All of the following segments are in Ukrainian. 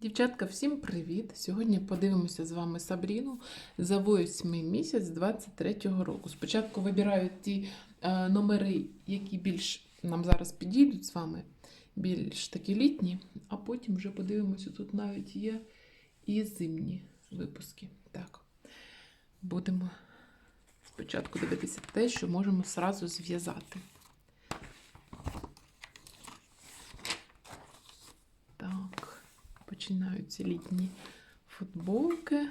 Дівчатка, всім привіт! Сьогодні подивимося з вами Сабріну за восьмий місяць 23-го року. Спочатку вибираю ті е, номери, які більш нам зараз підійдуть з вами, більш такі літні, а потім вже подивимося, тут навіть є і зимні випуски. Так, будемо спочатку дивитися те, що можемо зразу зв'язати. Так, починаються літні футболки,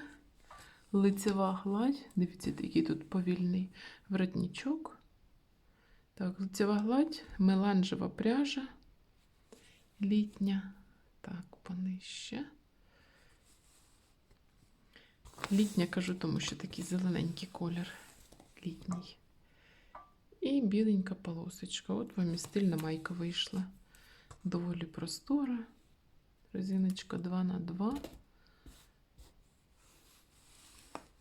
лицева гладь. Дивіться, який тут повільний воротничок. Так, лицева гладь, меланжева пряжа літня. Так, понижче. Літня кажу, тому що такий зелененький колір літній. І біленька полосочка. От вам і стильна майка вийшла. Доволі простора. Резиночка 2 на 2.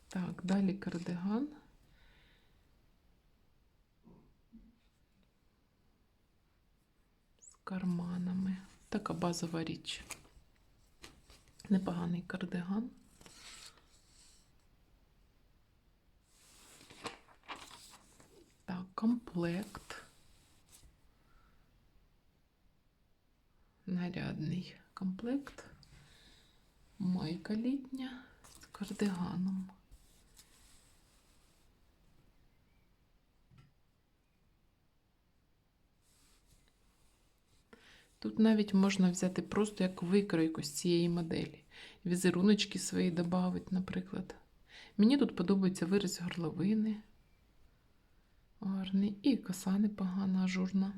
Так, далі кардиган. З карманами. Така базова річ. Непоганий кардиган. Так, комплект. Нарядний комплект. Майка літня з кардиганом. Тут навіть можна взяти просто як викройку з цієї моделі. Візеруночки свої додати, наприклад. Мені тут подобається вираз горловини. Гарний. І коса непогана, ажурна.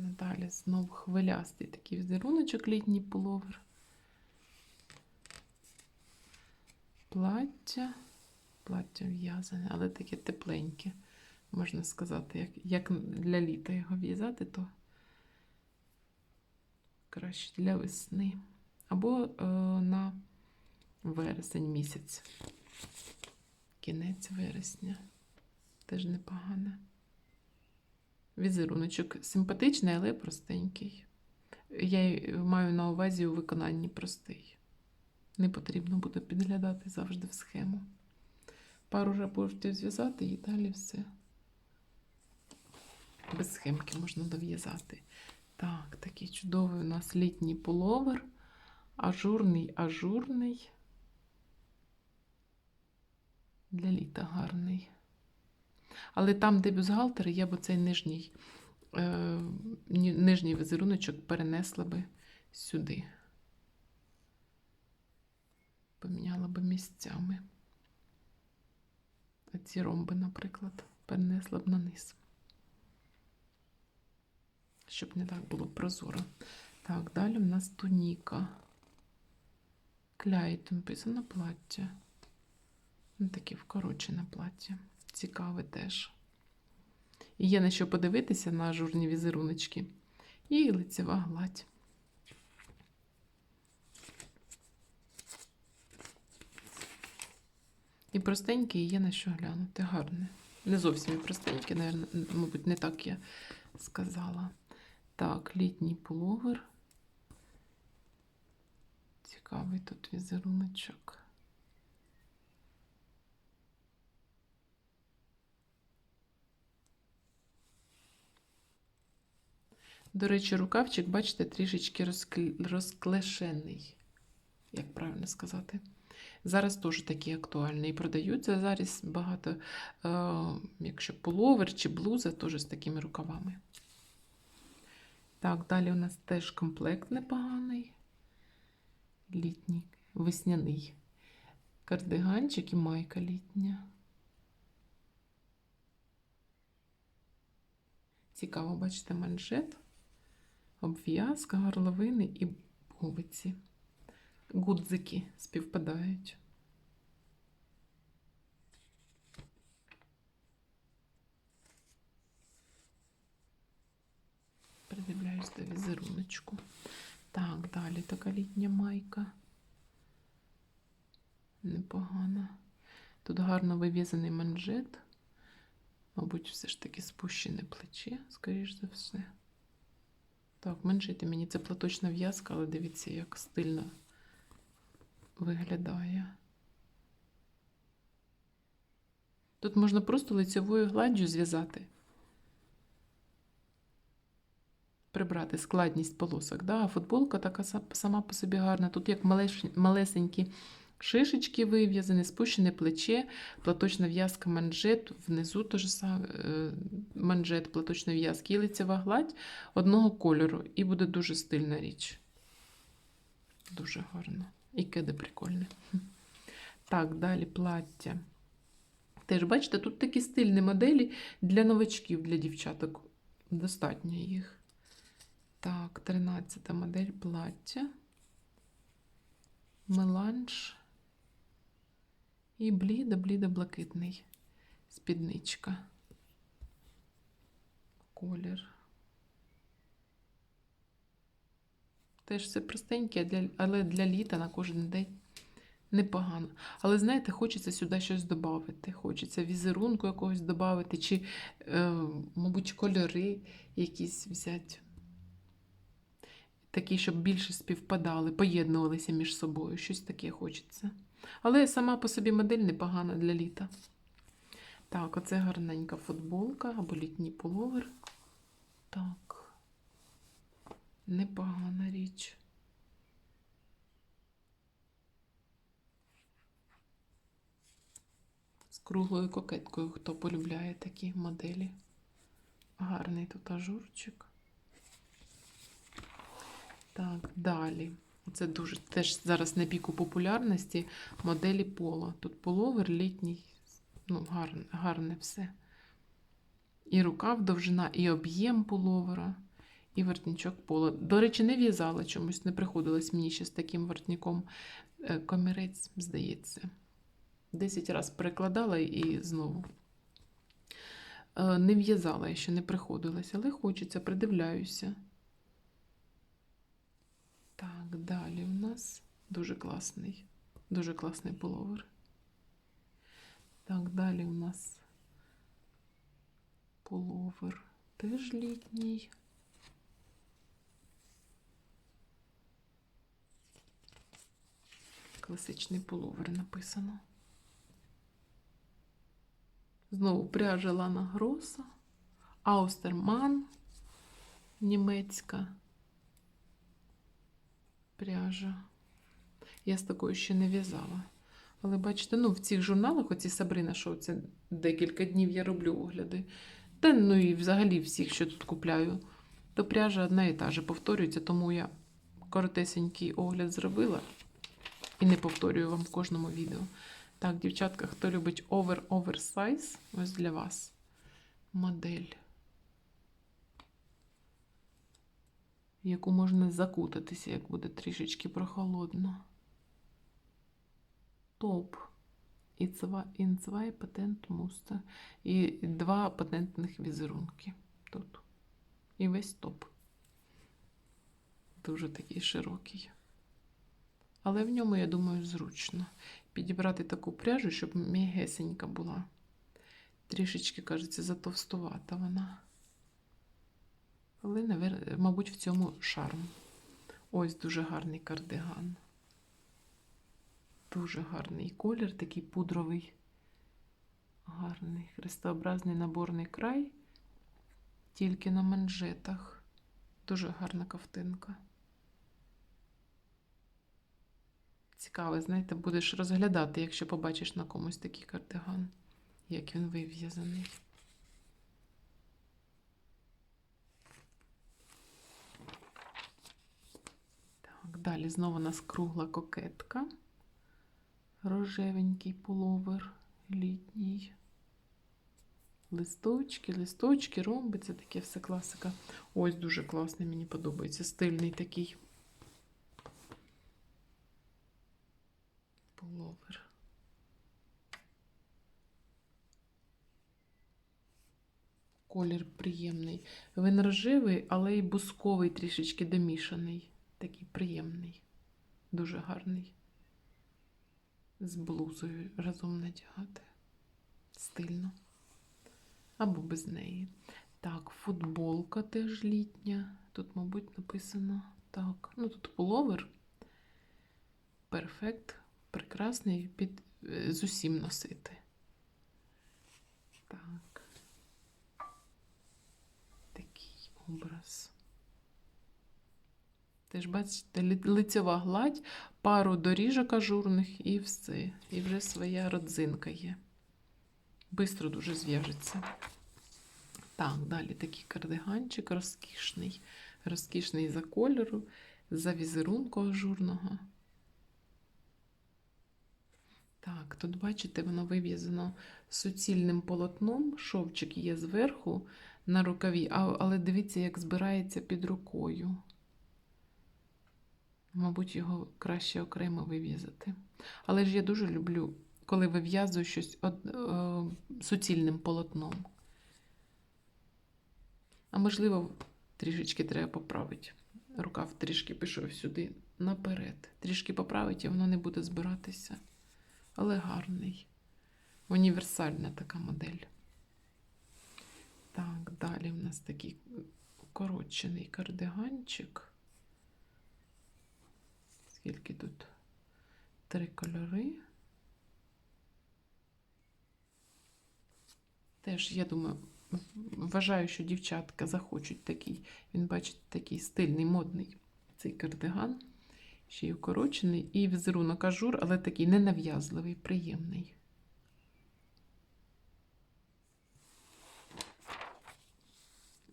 Гарно далі знову хвилястий такий візеруночок літній пуловер. Плаття. Плаття в'язане, але таке тепленьке, можна сказати, як, як для літа його в'язати, то краще для весни. Або е, на вересень місяць. Кінець вересня. Теж непогане. Візеруночок симпатичний, але простенький. Я маю на увазі у виконанні простий. Не потрібно буде підглядати завжди в схему. Пару рапортів зв'язати і далі все. Без схемки можна дов'язати. Так, такий чудовий у нас літній пуловер. Ажурний, ажурний. Для літа гарний. Але там, де бюстгальтер, я б цей нижній, е, нижній візеруночок перенесла би сюди. Поміняла би місцями. А ці ромби, наприклад, перенесла б на низ. Щоб не так було прозоро. Так, далі в нас туніка. Кляйт, написано плаття. Ну, таке вкорочене плаття. Цікаве теж. І є на що подивитися на ажурні візеруночки. І лицева гладь. І простеньке, і є на що глянути. Гарне. Не зовсім і простеньке, наверно, мабуть, не так я сказала. Так, літній пуловер. Цікавий тут візеруночок. До речі, рукавчик, бачите, трішечки розклешений, як правильно сказати. Зараз теж такі актуальні. І продаються зараз багато, е, якщо пуловер чи блуза, теж з такими рукавами. Так, далі у нас теж комплект непоганий. Літній, весняний. Кардиганчик і майка літня. Цікаво, бачите, манжет, обв'язка, горловини і пуговиці. Гудзики співпадають. Придивляюсь до візеруночку. Так, далі така літня майка. Непогана. Тут гарно вив'язаний манжет. Мабуть, все ж таки спущене плече, скоріш за все. Так, меншити мені це платочна в'язка, але дивіться, як стильно виглядає. Тут можна просто лицевою гладдю зв'язати. Прибрати складність полосок. Да? А футболка така сама по собі гарна. Тут як малесенькі шишечки вив'язані, спущене плече, платочна в'язка манжет, внизу теж саме е, манжет, платочна в'язка і лицева гладь одного кольору. І буде дуже стильна річ. Дуже гарно. І кеди прикольні. Хм. Так, далі плаття. Теж, бачите, тут такі стильні моделі для новачків, для дівчаток. Достатньо їх. Так, 13 модель плаття. Меланж. І блідо-блідо-блакитний спідничка. Колір. Теж все простеньке, але для літа на кожен день непогано. Але знаєте, хочеться сюди щось додати. Хочеться візерунку якогось додати, чи, е, мабуть, кольори якісь взяти. Такі, щоб більше співпадали, поєднувалися між собою. Щось таке хочеться. Але сама по собі модель непогана для літа. Так, оце гарненька футболка або літній пуловер. Так. Непогана річ. З круглою кокеткою, хто полюбляє такі моделі. Гарний тут ажурчик. Так, далі. Це дуже теж зараз на піку популярності моделі пола. Тут половер літній, ну, гарне, гарне все. І рукав довжина, і об'єм половера, і воротничок пола. До речі, не в'язала чомусь, не приходилось мені ще з таким воротником е, комірець, здається. Десять разів перекладала і знову. Е, Не в'язала ще, не приходилось, але хочеться, придивляюся. Так, далі у нас дуже класний, дуже класний пуловер. Так, далі у нас пуловер теж літній. Класичний пуловер написано. Знову пряжа Лана Гроса, Аустерман, німецька пряжа. Я з такою ще не в'язала. Але бачите, ну, в цих журналах, оці Сабрина, що це декілька днів я роблю огляди. Та ну і взагалі всіх, що тут купляю, то пряжа одна і та же повторюється, тому я коротесенький огляд зробила і не повторюю вам в кожному відео. Так, дівчатка, хто любить over-oversize, ось для вас модель. В яку можна закутатися, як буде трішечки прохолодно. Топ. І zwei патент муста. І два патентних візерунки тут. І весь топ. Дуже такий широкий. Але в ньому, я думаю, зручно підібрати таку пряжу, щоб м'ягесенька була. Трішечки, кажеться, затовстувата вона. Але, мабуть, в цьому шарм. Ось дуже гарний кардиган. Дуже гарний колір, такий пудровий, гарний хрестообразний наборний край, тільки на манжетах. Дуже гарна ковтинка. Цікаво, знаєте, будеш розглядати, якщо побачиш на комусь такий кардиган, як він вив'язаний. Так, далі знову у нас кругла кокетка. Рожевенький пуловер літній. Листочки, листочки, ромби, це таке все класика. Ось дуже класний, мені подобається. Стильний такий. Пуловер. Колір приємний. Він рожевий, але й бусковий трішечки домішаний. Такий приємний, дуже гарний. З блузою разом надягати. Стильно. Або без неї. Так, футболка теж літня. Тут, мабуть, написано так. Ну, тут пуловер. Перфект. Прекрасний під е, з усім носити. Так. Такий образ. Теж бачите, ли- лицьова гладь, пару доріжок ажурних і все. І вже своя родзинка є. Бистро дуже зв'яжеться. Так, далі такий кардиганчик розкішний. Розкішний за кольору, за візерунку ажурного. Так, тут бачите, воно вив'язано суцільним полотном. Шовчик є зверху на рукаві, але дивіться, як збирається під рукою. Мабуть, його краще окремо вив'язати. Але ж я дуже люблю, коли вив'язую щось од- е, суцільним полотном. А можливо, трішечки треба поправити. Рукав трішки пішов сюди наперед. Трішки поправити, і воно не буде збиратися. Але гарний. Універсальна така модель. Так, далі в нас такий укорочений кардиганчик. Скільки тут? Три кольори. Теж, я думаю, вважаю, що дівчатка захочуть такий. Він, бачите, такий стильний, модний цей кардиган. Ще й укорочений. І візерунок ажур, але такий ненав'язливий, приємний.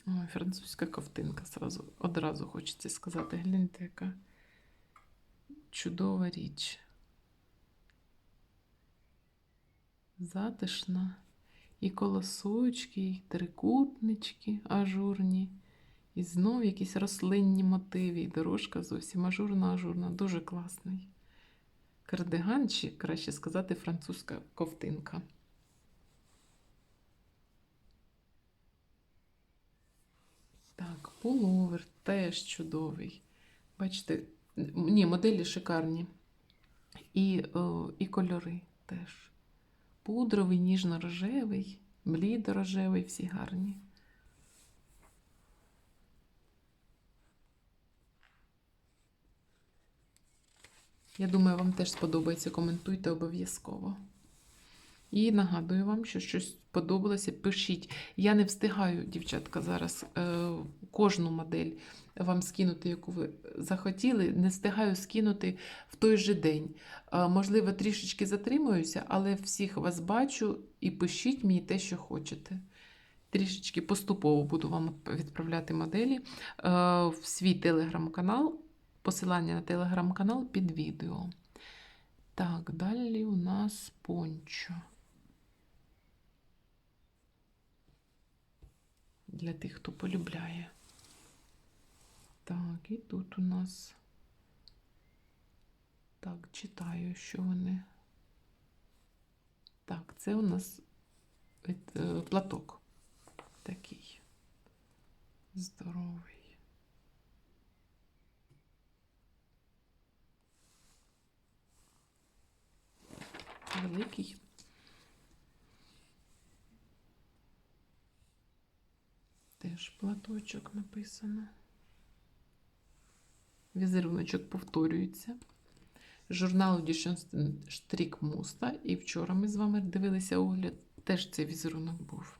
Ой, французька ковтинка одразу хочеться сказати. Гляньте, яка чудова річ. Затишна. І колосочки, і трикутнички ажурні. І знов якісь рослинні мотиви, і дорожка зовсім ажурна-ажурна, дуже класний. Кардиган, чи краще сказати, французька ковтинка. Так, пуловер теж чудовий. Бачите, ні, моделі шикарні. І, о, і кольори теж. Пудровий, ніжно-рожевий, блідо-рожевий, всі гарні. Я думаю, вам теж сподобається. Коментуйте обов'язково. І нагадую вам, що щось сподобалося, пишіть. Я не встигаю, дівчатка, зараз е, кожну модель вам скинути, яку ви захотіли. Не встигаю скинути в той же день. Е, можливо, трішечки затримуюся, але всіх вас бачу і пишіть мені те, що хочете. Трішечки поступово буду вам відправляти моделі е, в свій телеграм-канал. Посилання на телеграм-канал під відео. Так, далі у нас пончо. Для тих, хто полюбляє. Так, і тут у нас. Так, читаю, що вони. Так, це у нас е, платок такий. Здоровий. Великий. Теж платочок написано. Візеруночок повторюється. Журнал Audition Штрік Муста. І вчора ми з вами дивилися огляд. Теж цей візерунок був.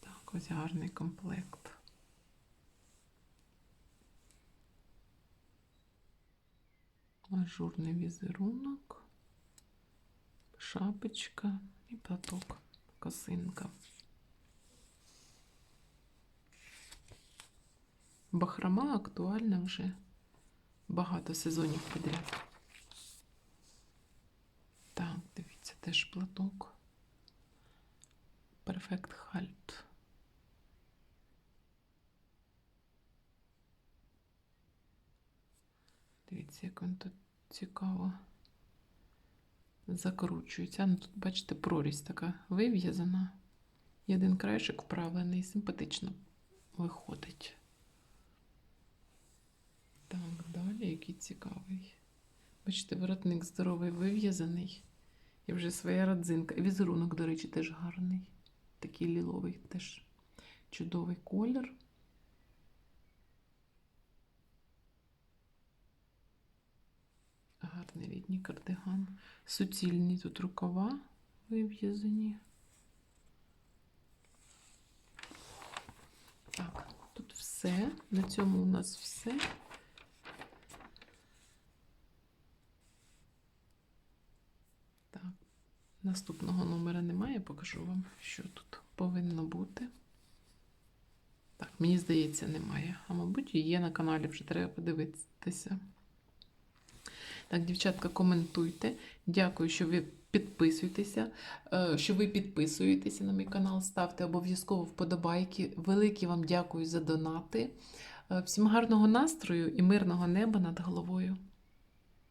Так, ось гарний комплект. Ажурний візерунок, шапочка і платок, косинка. Бахрома актуальна вже багато сезонів підряд. Так, дивіться, теж платок. Перфект хальт. Дивіться, як він тут цікаво закручується. Ну, тут, бачите, прорізь така вив'язана. Один краєшок вправлений, симпатично виходить. Так, далі який цікавий. Бачите, воротник здоровий вив'язаний. І вже своя родзинка. Візерунок, до речі, теж гарний. Такий ліловий теж чудовий колір. Гарний літній кардиган. Суцільні тут рукава вив'язані. Так, тут все. На цьому у нас все. Так, наступного номера немає, покажу вам, що тут повинно бути. Так, мені здається, немає. А мабуть, є на каналі, вже треба подивитися. Так, дівчатка, коментуйте. Дякую, що ви підписуєтеся, е, що ви підписуєтеся на мій канал, ставте обов'язково вподобайки. Велике вам дякую за донати. Е, Всім гарного настрою і мирного неба над головою.